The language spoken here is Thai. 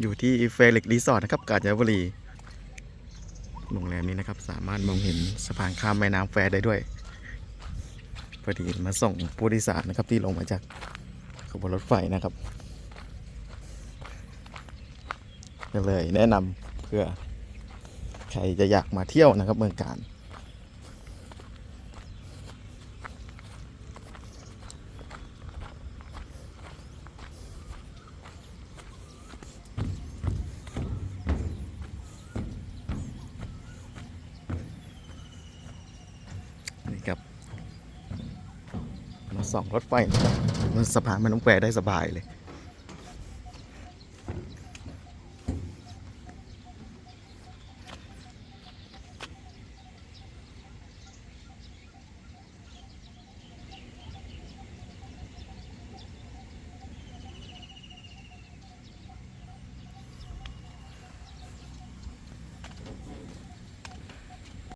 อยู่ที่เฟลิกรีสอร์ทนะครับ กาญจนบุรีโรงแรมนี้นะครับ สามารถมองเห็นสะพานข้ามแม่น้ำแฟได้ด้วยพอดีมาส่งผู้โดยสารนะครับที่ลงมาจากขบวนรถไฟนะครับก็เลยแนะนำเพื่อใครจะอยากมาเที่ยวนะครับเมืองการ นี่ ครับ มาส่องรถไฟมันสะพานมันต้องแปรได้สบายเลย